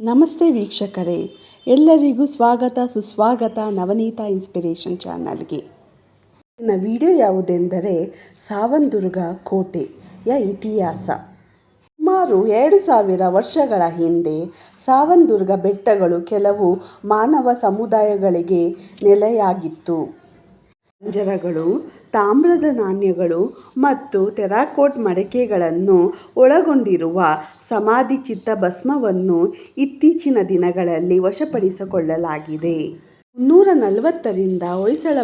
ನಮಸ್ತೆ ವೀಕ್ಷಕರೇ. ಎಲ್ಲರಿಗೂ ಸ್ವಾಗತ, ಸುಸ್ವಾಗತ ನವನೀತ ಇನ್ಸ್ಪಿರೇಷನ್ ಚಾನಲ್ಗೆ. ಇನ್ನು ವಿಡಿಯೋ ಯಾವುದೆಂದರೆ ಸಾವಂದುರ್ಗ ಕೋಟೆಯ ಇತಿಹಾಸ. ಸುಮಾರು ಎರಡು ಸಾವಿರ ವರ್ಷಗಳ ಹಿಂದೆ ಸಾವಂದುರ್ಗ ಬೆಟ್ಟಗಳು ಕೆಲವು ಮಾನವ ಸಮುದಾಯಗಳಿಗೆ ನೆಲೆಯಾಗಿತ್ತು. ಪಂಜರಗಳು ತಾಮ್ರದ ನಾಣ್ಯಗಳು ಮತ್ತು ಟೆರಾಕೋಟ್ ಮಡಕೆಗಳನ್ನು ಒಳಗೊಂಡಿರುವ ಸಮಾಧಿ ಚಿತ್ತಭಸ್ಮವನ್ನು ಇತ್ತೀಚಿನ ದಿನಗಳಲ್ಲಿ ವಶಪಡಿಸಿಕೊಳ್ಳಲಾಗಿದೆ. ಮುನ್ನೂರ ನಲವತ್ತರಿಂದ ಹೊಯ್ಸಳ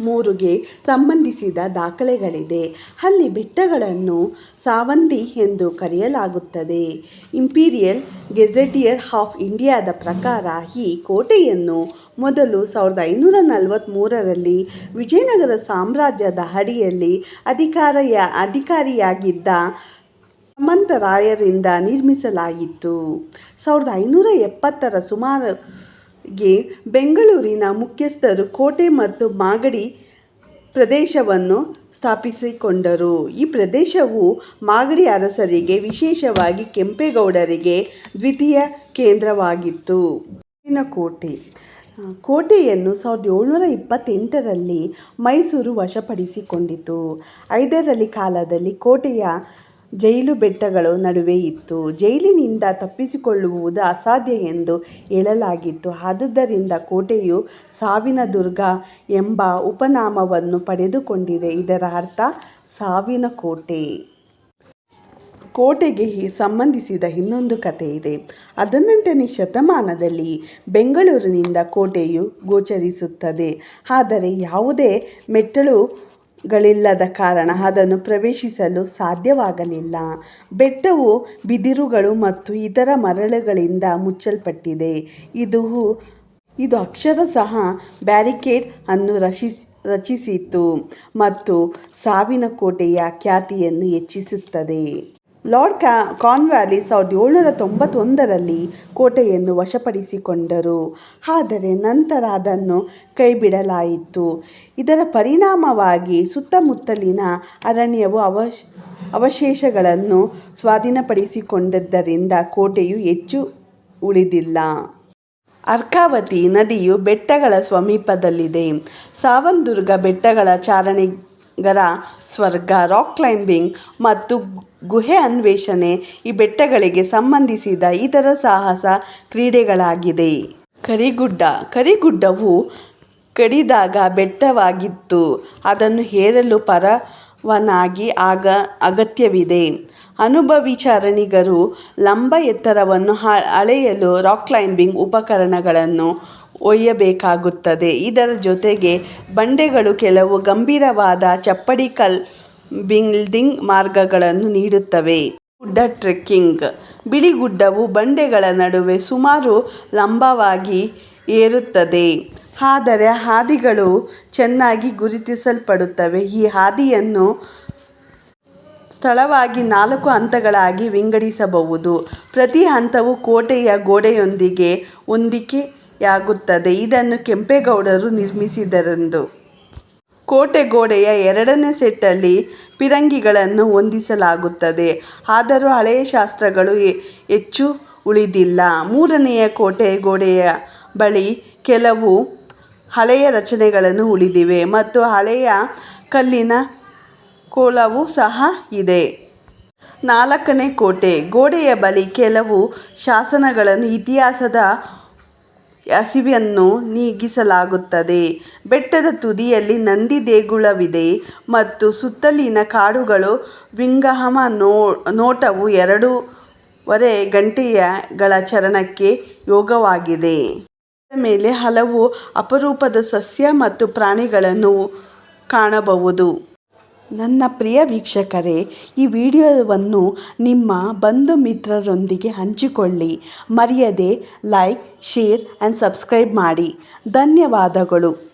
ಮೂರುಗೆ ಸಂಬಂಧಿಸಿದ ದಾಖಲೆಗಳಿದೆ. ಅಲ್ಲಿ ಬೆಟ್ಟಗಳನ್ನು ಸಾವಂದಿ ಎಂದು ಕರೆಯಲಾಗುತ್ತದೆ. ಇಂಪೀರಿಯಲ್ ಗೆಜೆಟಿಯರ್ ಆಫ್ ಇಂಡಿಯಾದ ಪ್ರಕಾರ ಈ ಕೋಟೆಯನ್ನು ಮೊದಲು ಸಾವಿರದ ಐನೂರ ನಲವತ್ತ್ಮೂರರಲ್ಲಿ ವಿಜಯನಗರ ಸಾಮ್ರಾಜ್ಯದ ಅಡಿಯಲ್ಲಿ ಅಧಿಕಾರಿಯ ಅಧಿಕಾರಿಯಾಗಿದ್ದ ಸಮಂತರಾಯರಿಂದ ನಿರ್ಮಿಸಲಾಯಿತು. ಸಾವಿರದ ಐನೂರ ಎಪ್ಪತ್ತರ ಸುಮಾರಿಗೆ ಬೆಂಗಳೂರಿನ ಮುಖ್ಯಸ್ಥರು ಕೋಟೆ ಮತ್ತು ಮಾಗಡಿ ಪ್ರದೇಶವನ್ನು ಸ್ಥಾಪಿಸಿಕೊಂಡರು. ಈ ಪ್ರದೇಶವು ಮಾಗಡಿ ಅರಸರಿಗೆ ವಿಶೇಷವಾಗಿ ಕೆಂಪೇಗೌಡರಿಗೆ ದ್ವಿತೀಯ ಕೇಂದ್ರವಾಗಿತ್ತು. ಕೋಟೆ. ಕೋಟೆಯನ್ನು ಸಾವಿರದ ಏಳ್ನೂರ ಇಪ್ಪತ್ತೆಂಟರಲ್ಲಿ ಮೈಸೂರು ವಶಪಡಿಸಿಕೊಂಡಿತು. ಐದರಲ್ಲಿ ಕಾಲದಲ್ಲಿ ಕೋಟೆಯ ಜೈಲು ಬೆಟ್ಟಗಳು ನಡುವೆ ಇತ್ತು. ಜೈಲಿನಿಂದ ತಪ್ಪಿಸಿಕೊಳ್ಳುವುದು ಅಸಾಧ್ಯ ಎಂದು ಹೇಳಲಾಗಿತ್ತು. ಆದುದರಿಂದ ಕೋಟೆಯು ಸಾವಿನ ದುರ್ಗ ಎಂಬ ಉಪನಾಮವನ್ನು ಪಡೆದುಕೊಂಡಿದೆ. ಇದರ ಅರ್ಥ, ಸಾವಿನ ಕೋಟೆ. ಕೋಟೆಗೆ ಸಂಬಂಧಿಸಿದ ಇನ್ನೊಂದು ಕಥೆ ಇದೆ. ಹದಿನೆಂಟನೇ ಶತಮಾನದಲ್ಲಿ ಬೆಂಗಳೂರಿನಿಂದ ಕೋಟೆಯು ಗೋಚರಿಸುತ್ತದೆ. ಆದರೆ ಯಾವುದೇ ಮೆಟ್ಟಿಲುಗಳಿಲ್ಲದ ಕಾರಣ ಅದನ್ನು ಪ್ರವೇಶಿಸಲು ಸಾಧ್ಯವಾಗಲಿಲ್ಲ. ಬೆಟ್ಟವು ಬಿದಿರುಗಳು ಮತ್ತು ಇತರ ಮರಳುಗಳಿಂದ ಮುಚ್ಚಲ್ಪಟ್ಟಿದೆ. ಇದು ಇದು ಅಕ್ಷರಶಃ ಬ್ಯಾರಿಕೇಡ್ ಅನ್ನು ರಚಿಸಿತು ಮತ್ತು ಸಾವಿನ ಕೋಟೆಯ ಖ್ಯಾತಿಯನ್ನು ಹೆಚ್ಚಿಸುತ್ತದೆ. ಲಾರ್ಡ್ ಕ್ಯಾ ಕಾನ್ವ್ಯಾಲಿ ಸಾವಿರದ ಏಳ್ನೂರ ತೊಂಬತ್ತೊಂದರಲ್ಲಿ ಕೋಟೆಯನ್ನು ವಶಪಡಿಸಿಕೊಂಡರು. ಆದರೆ ನಂತರ ಅದನ್ನು ಕೈಬಿಡಲಾಯಿತು. ಇದರ ಪರಿಣಾಮವಾಗಿ ಸುತ್ತಮುತ್ತಲಿನ ಅರಣ್ಯವು ಅವಶ್, ಅವಶೇಷಗಳನ್ನು ಸ್ವಾಧೀನಪಡಿಸಿಕೊಂಡಿದ್ದರಿಂದ ಕೋಟೆಯು ಹೆಚ್ಚು ಉಳಿದಿಲ್ಲ. ಅರ್ಕಾವತಿ ನದಿಯು ಬೆಟ್ಟಗಳ ಸಮೀಪದಲ್ಲಿದೆ. ಸಾವಂದುರ್ಗ ಬೆಟ್ಟಗಳ ಚಾರಣಿಗರ ಸ್ವರ್ಗ ರಾಕ್ ಕ್ಲೈಂಬಿಂಗ್ ಮತ್ತು ಗುಹೆ ಅನ್ವೇಷಣೆ ಈ ಬೆಟ್ಟಗಳಿಗೆ ಸಂಬಂಧಿಸಿದ ಇತರ ಸಾಹಸ ಕ್ರೀಡೆಗಳಾಗಿದೆ. ಕರಿಗುಡ್ಡ, ಕರಿಗುಡ್ಡವು ಕಡಿದಾಗ ಬೆಟ್ಟವಾಗಿತ್ತು. ಅದನ್ನು ಹೇರಲು ಪರವನಾಗಿ ಆಗ ಅಗತ್ಯವಿದೆ. ಅನುಭವಿ ಚಾರಣಿಗರು ಲಂಬ ಎತ್ತರವನ್ನು ಅಳೆಯಲು ರಾಕ್ ಕ್ಲೈಂಬಿಂಗ್ ಉಪಕರಣಗಳನ್ನು ಒಯ್ಯಬೇಕಾಗುತ್ತದೆ. ಇದರ ಜೊತೆಗೆ ಬಂಡೆಗಳು ಕೆಲವು ಗಂಭೀರವಾದ ಚಪ್ಪಡಿಕಲ್ ಬಿಲ್ಡಿಂಗ್ ಮಾರ್ಗಗಳನ್ನು ನೀಡುತ್ತವೆ. ಗುಡ್ಡ ಟ್ರೆಕ್ಕಿಂಗ್. ಬಿಳಿ ಗುಡ್ಡವು ಬಂಡೆಗಳ ನಡುವೆ ಸುಮಾರು ಲಂಬವಾಗಿ ಏರುತ್ತದೆ. ಆದರೆ ಹಾದಿಗಳು ಚೆನ್ನಾಗಿ ಗುರುತಿಸಲ್ಪಡುತ್ತವೆ. ಈ ಹಾದಿಯನ್ನು ಸ್ಥಳವಾಗಿ ನಾಲ್ಕು ಹಂತಗಳಾಗಿ ವಿಂಗಡಿಸಬಹುದು. ಪ್ರತಿ ಹಂತವು ಕೋಟೆಯ ಗೋಡೆಯೊಂದಿಗೆ ಹೊಂದಿಕೆಯಾಗುತ್ತದೆ ಇದನ್ನು ಕೆಂಪೇಗೌಡರು ನಿರ್ಮಿಸಿದರೆಂದು. ಕೋಟೆ ಗೋಡೆಯ ಎರಡನೇ ಸೆಟ್ಟಲ್ಲಿ ಪಿರಂಗಿಗಳನ್ನು ಹೊಂದಿಸಲಾಗುತ್ತದೆ. ಆದರೂ ಹಳೆಯ ಶಾಸ್ತ್ರಗಳು ಹೆಚ್ಚು ಉಳಿದಿಲ್ಲ. ಮೂರನೆಯ ಕೋಟೆ ಗೋಡೆಯ ಬಳಿ ಕೆಲವು ಹಳೆಯ ರಚನೆಗಳನ್ನು ಉಳಿದಿವೆ ಮತ್ತು ಹಳೆಯ ಕಲ್ಲಿನ ಕೋಲವೂ ಸಹ ಇದೆ. ನಾಲ್ಕನೇ ಕೋಟೆ, ಗೋಡೆಯ ಬಳಿ ಕೆಲವು ಶಾಸನಗಳನ್ನು ಇತಿಹಾಸದ ಹಸಿವನ್ನು ನೀಗಿಸಲಾಗುತ್ತದೆ. ಬೆಟ್ಟದ ತುದಿಯಲ್ಲಿ ನಂದಿ ದೇಗುಲವಿದೆ ಮತ್ತು ಸುತ್ತಲಿನ ಕಾಡುಗಳು ವಿಂಗಹಮ ನೋಟವು ಎರಡೂವರೆ ಗಂಟೆಯಗಳ ಚರಣಕ್ಕೆ ಯೋಗವಾಗಿದೆ. ಮೇಲೆ ಹಲವು ಅಪರೂಪದ ಸಸ್ಯ ಮತ್ತು ಪ್ರಾಣಿಗಳನ್ನು ಕಾಣಬಹುದು. ನನ್ನ ಪ್ರಿಯ ವೀಕ್ಷಕರೇ, ಈ ವಿಡಿಯೋವನ್ನು ನಿಮ್ಮ ಬಂಧು ಮಿತ್ರರೊಂದಿಗೆ ಹಂಚಿಕೊಳ್ಳಿ. ಮರೆಯದೆ ಲೈಕ್ ಶೇರ್ ಆ್ಯಂಡ್ ಸಬ್ಸ್ಕ್ರೈಬ್ ಮಾಡಿ. ಧನ್ಯವಾದಗಳು.